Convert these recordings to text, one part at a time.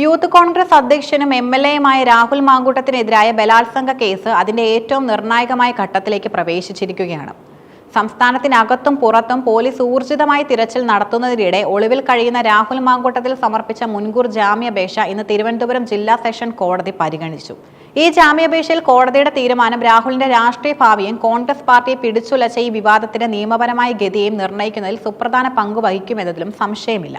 Youth Congress അധ്യക്ഷനും M L എയുമായ രാഹുൽ മാങ്കൂട്ടത്തിനെതിരായ ബലാത്സംഗ കേസ് അതിന്റെ ഏറ്റവും നിർണായകമായ ഘട്ടത്തിലേക്ക് പ്രവേശിച്ചിരിക്കുകയാണ്. സംസ്ഥാനത്തിനകത്തും പുറത്തും പോലീസ് ഊർജിതമായി തിരച്ചിൽ നടത്തുന്നതിനിടെ ഒളിവിൽ കഴിയുന്ന രാഹുൽ മാങ്കൂട്ടത്തിൽ സമർപ്പിച്ച മുൻകൂർ ജാമ്യാപേക്ഷ ഇന്ന് തിരുവനന്തപുരം ജില്ലാ സെഷൻ കോടതി പരിഗണിച്ചു. ഈ ജാമ്യാപേക്ഷയിൽ കോടതിയുടെ തീരുമാനം രാഹുലിന്റെ രാഷ്ട്രീയ ഭാവിയും കോൺഗ്രസ് പാർട്ടിയെ പിടിച്ചുലച്ച ഈ വിവാദത്തിന്റെ നിയമപരമായ ഗതിയെയും നിർണയിക്കുന്നതിൽ സുപ്രധാന പങ്ക് വഹിക്കുമെന്നതിലും സംശയമില്ല.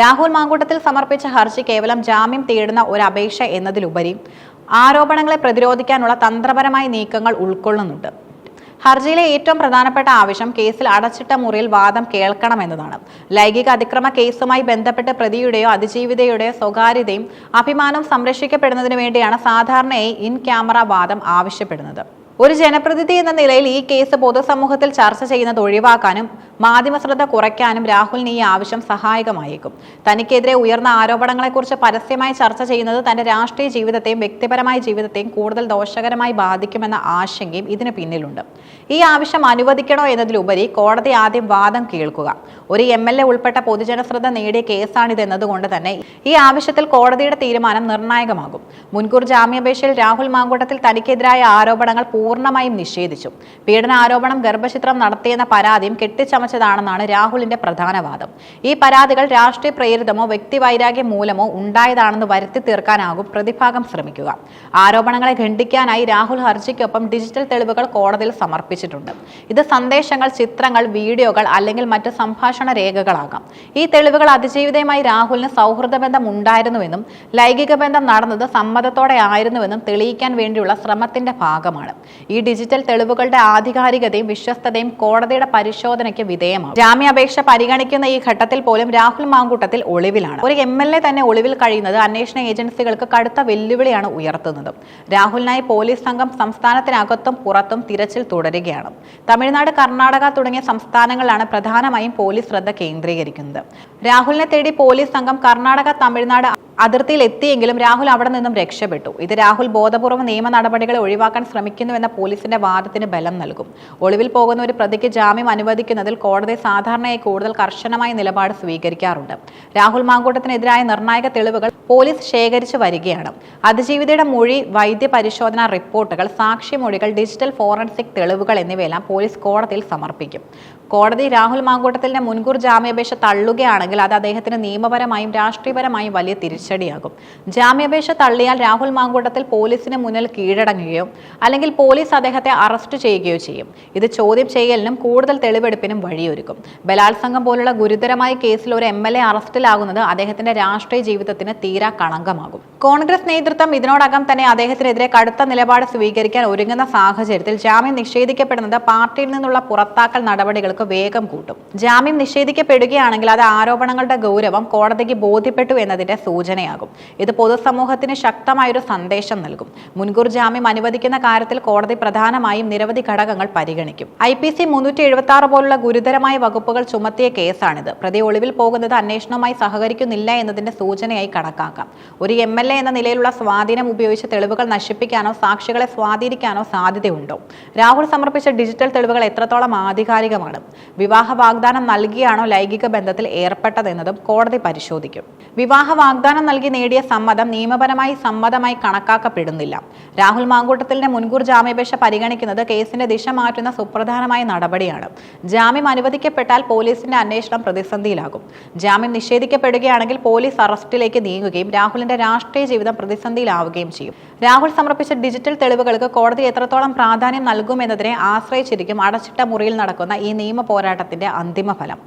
രാഹുൽ മാങ്കൂട്ടത്തിൽ സമർപ്പിച്ച ഹർജി കേവലം ജാമ്യം തേടുന്ന ഒരു അപേക്ഷ എന്നതിലുപരി ആരോപണങ്ങളെ പ്രതിരോധിക്കാനുള്ള തന്ത്രപരമായ നീക്കങ്ങൾ ഉൾക്കൊള്ളുന്നുണ്ട്. ഹർജിയിലെ ഏറ്റവും പ്രധാനപ്പെട്ട ആവശ്യം കേസിൽ അടച്ചിട്ട മുറിയിൽ വാദം കേൾക്കണമെന്നതാണ്. ലൈംഗിക അതിക്രമ കേസുമായി ബന്ധപ്പെട്ട് പ്രതിയുടെയോ അതിജീവിതയുടെയോ സ്വകാര്യതയും അഭിമാനവും സംരക്ഷിക്കപ്പെടുന്നതിന് വേണ്ടിയാണ് സാധാരണയായി ഇൻ ക്യാമറ വാദം ആവശ്യപ്പെടുന്നത്. ഒരു ജനപ്രതിനിധി എന്ന നിലയിൽ ഈ കേസ് പൊതുസമൂഹത്തിൽ ചർച്ച ചെയ്യുന്നത് ഒഴിവാക്കാനും മാധ്യമ ശ്രദ്ധ കുറയ്ക്കാനും രാഹുലിന് ഈ ആവശ്യം സഹായകമായേക്കും. തനിക്കെതിരെ ഉയർന്ന ആരോപണങ്ങളെക്കുറിച്ച് പരസ്യമായി ചർച്ച ചെയ്യുന്നത് തന്റെ രാഷ്ട്രീയ ജീവിതത്തെയും വ്യക്തിപരമായ ജീവിതത്തെയും കൂടുതൽ ദോഷകരമായി ബാധിക്കുമെന്ന ആശങ്കയും ഇതിന് പിന്നിലുണ്ട്. ഈ ആവശ്യം അനുവദിക്കണോ എന്നതിലുപരി കോടതി ആദ്യം വാദം കേൾക്കുക. ഒരു എം എൽ എ ഉൾപ്പെട്ട പൊതുജനശ്രദ്ധ നേടിയ കേസാണിതെന്നതുകൊണ്ട് തന്നെ ഈ ആവശ്യത്തിൽ കോടതിയുടെ തീരുമാനം നിർണായകമാകും. മുൻകൂർ ജാമ്യാപേക്ഷയിൽ രാഹുൽ മാങ്കൂട്ടത്തിൽ തനിക്കെതിരായ ആരോപണങ്ങൾ പൂർണമായും നിഷേധിച്ചു. പീഡന ആരോപണം ഗർഭചിത്രം നടത്തിയെന്ന പരാതിയും കെട്ടിച്ചമച്ചതാണെന്നാണ് രാഹുലിന്റെ പ്രധാന വാദം ഈ പരാതികൾ രാഷ്ട്രീയ പ്രേരിതമോ വ്യക്തിവൈരാഗ്യം മൂലമോ ഉണ്ടായതാണെന്ന് വരുത്തി തീർക്കാനാകും പ്രതിഭാഗം ശ്രമിക്കുക. ആരോപണങ്ങളെ ഖണ്ഡിക്കാനായി രാഹുൽ ഹർജിക്കൊപ്പം ഡിജിറ്റൽ തെളിവുകൾ കോടതിയിൽ സമർപ്പിച്ചിട്ടുണ്ട്. ഇത് സന്ദേശങ്ങൾ ചിത്രങ്ങൾ വീഡിയോകൾ അല്ലെങ്കിൽ മറ്റ് സംഭാഷണ രേഖകളാകാം. ഈ തെളിവുകൾ അതിജീവിതയുമായി രാഹുലിന് സൗഹൃദ ബന്ധം ഉണ്ടായിരുന്നുവെന്നും ലൈംഗിക ബന്ധം നടന്നത് സമ്മതത്തോടെ ആയിരുന്നുവെന്നും തെളിയിക്കാൻ വേണ്ടിയുള്ള ശ്രമത്തിന്റെ ഭാഗമാണ്. ഈ ഡിജിറ്റൽ തെളിവുകളുടെ ആധികാരികതയും വിശ്വസ്തതയും കോടതിയുടെ പരിശോധനയ്ക്ക് വിധേയമാവും ജാമ്യാപേക്ഷ പരിഗണിക്കുന്ന ഈ ഘട്ടത്തിൽ പോലും രാഹുൽ മാങ്കൂട്ടത്തിൽ ഒളിവിലാണ്. ഒരു എം എൽ എ തന്നെ ഒളിവിൽ കഴിയുന്നത് അന്വേഷണ ഏജൻസികൾക്ക് കടുത്ത വെല്ലുവിളിയാണ് ഉയർത്തുന്നത്. രാഹുലിനായി പോലീസ് സംഘം സംസ്ഥാനത്തിനകത്തും പുറത്തും തിരച്ചിൽ തുടരുകയാണ്. തമിഴ്നാട് കർണാടക തുടങ്ങിയ സംസ്ഥാനങ്ങളിലാണ് പ്രധാനമായും പോലീസ് ശ്രദ്ധ കേന്ദ്രീകരിക്കുന്നത്. രാഹുലിനെ തേടി പോലീസ് സംഘം കർണാടക തമിഴ്നാട് അതിർത്തിയിൽ എത്തിയെങ്കിലും രാഹുൽ അവിടെ നിന്നും രക്ഷപ്പെട്ടു. ഇത് രാഹുൽ ബോധപൂർവം നിയമ നടപടികളെ ഒഴിവാക്കാൻ ശ്രമിക്കുന്നുവെന്ന പോലീസിന്റെ വാദത്തിന് ബലം നൽകും. ഒളിവിൽ പോകുന്ന ഒരു പ്രതിക്ക് ജാമ്യം അനുവദിക്കുന്നതിൽ കോടതി സാധാരണയായി കൂടുതൽ കർശനമായ നിലപാട് സ്വീകരിക്കാറുണ്ട്. രാഹുൽ മാങ്കൂട്ടത്തിനെതിരായ നിർണായക തെളിവുകൾ പോലീസ് ശേഖരിച്ചു വരികയാണ്. അതിജീവിതയുടെ മൊഴി വൈദ്യ പരിശോധനാ റിപ്പോർട്ടുകൾ സാക്ഷിമൊഴികൾ ഡിജിറ്റൽ ഫോറൻസിക് തെളിവുകൾ എന്നിവയെല്ലാം പോലീസ് കോടതിയിൽ സമർപ്പിക്കും. കോടതി രാഹുൽ മാങ്കൂട്ടത്തിന്റെ മുൻകൂർ ജാമ്യാപേക്ഷ തള്ളുകയാണെങ്കിൽ അത് അദ്ദേഹത്തിന് നിയമപരമായും രാഷ്ട്രീയപരമായും വലിയ തിരിച്ചടിയാകും. ജാമ്യാപേക്ഷ തള്ളിയാൽ രാഹുൽ മാങ്കൂട്ടത്തിൽ പോലീസിന് മുന്നിൽ കീഴടങ്ങുകയോ അല്ലെങ്കിൽ പോലീസ് അദ്ദേഹത്തെ അറസ്റ്റ് ചെയ്യുകയോ ചെയ്യും. ഇത് ചോദ്യം ചെയ്യലിനും കൂടുതൽ തെളിവെടുപ്പിനും വഴിയൊരുക്കും. ബലാത്സംഗം പോലുള്ള ഗുരുതരമായ കേസിൽ ഒരു എം എൽ എ അറസ്റ്റിലാകുന്നത് അദ്ദേഹത്തിന്റെ രാഷ്ട്രീയ ജീവിതത്തിന് തീരാ കളങ്കമാകും. കോൺഗ്രസ് നേതൃത്വം ഇതിനോടകം തന്നെ അദ്ദേഹത്തിനെതിരെ കടുത്ത നിലപാട് സ്വീകരിക്കാൻ ഒരുങ്ങുന്ന സാഹചര്യത്തിൽ ജാമ്യം നിഷേധിക്കപ്പെടുന്നത് പാർട്ടിയിൽ നിന്നുള്ള പുറത്താക്കൽ നടപടികൾക്ക് വേഗം കൂട്ടും. ജാമ്യം നിഷേധിക്കപ്പെടുകയാണെങ്കിൽ അത് ആരോപണങ്ങളുടെ ഗൗരവം കോടതിക്ക് ബോധ്യപ്പെട്ടു എന്നതിന്റെ സൂചനയാകും. ഇത് പൊതുസമൂഹത്തിന് ശക്തമായൊരു സന്ദേശം നൽകും. മുൻകൂർ ജാമ്യം അനുവദിക്കുന്ന കാര്യത്തിൽ കോടതി പ്രധാനമായും നിരവധി ഘടകങ്ങൾ പരിഗണിക്കും. ഐ പി സി മുന്നൂറ്റി എഴുപത്തി ആറ് പോലുള്ള ഗുരുതരമായ വകുപ്പുകൾ ചുമത്തിയ കേസാണിത്. പ്രതി ഒളിവിൽ പോകുന്നത് അന്വേഷണവുമായി സഹകരിക്കുന്നില്ല എന്നതിന്റെ സൂചനയായി കണക്കാക്കാം. ഒരു എം എൽ എ എന്ന നിലയിലുള്ള സ്വാധീനം ഉപയോഗിച്ച് തെളിവുകൾ നശിപ്പിക്കാനോ സാക്ഷികളെ സ്വാധീനിക്കാനോ സാധ്യതയുണ്ടോ? രാഹുൽ സമർപ്പിച്ച ഡിജിറ്റൽ തെളിവുകൾ എത്രത്തോളം ആധികാരികമാണ്? വിവാഹ വാഗ്ദാനം നൽകിയാണോ ലൈംഗിക ബന്ധത്തിൽ ഏർപ്പെട്ടതെന്നതും കോടതി പരിശോധിക്കും. വിവാഹ വാഗ്ദാനം നൽകി നേടിയ സമ്മതം നിയമപരമായി സമ്മതമായി കണക്കാക്കപ്പെടുന്നില്ല. രാഹുൽ മാങ്കൂട്ടത്തിലിന്റെ മുൻകൂർ ജാമ്യാപേക്ഷ പരിഗണിക്കുന്നത് കേസിന്റെ ദിശ മാറ്റുന്ന സുപ്രധാനമായ നടപടിയാണ്. ജാമ്യം അനുവദിക്കപ്പെട്ടാൽ പോലീസിന്റെ അന്വേഷണം പ്രതിസന്ധിയിലാകും. ജാമ്യം നിഷേധിക്കപ്പെടുകയാണെങ്കിൽ പോലീസ് അറസ്റ്റിലേക്ക് നീങ്ങുകയും രാഹുലിന്റെ രാഷ്ട്രീയ ജീവിതം പ്രതിസന്ധിയിലാവുകയും ചെയ്യും. രാഹുൽ സമർപ്പിച്ച ഡിജിറ്റൽ തെളിവുകൾക്ക് കോടതി എത്രത്തോളം പ്രാധാന്യം നൽകുമെന്നതിനെ ആശ്രയിച്ചിരിക്കും അടച്ചിട്ട മുറിയിൽ നടക്കുന്ന ഈ നിയമ പോരാട്ടത്തിന്റെ അന്തിമ ഫലം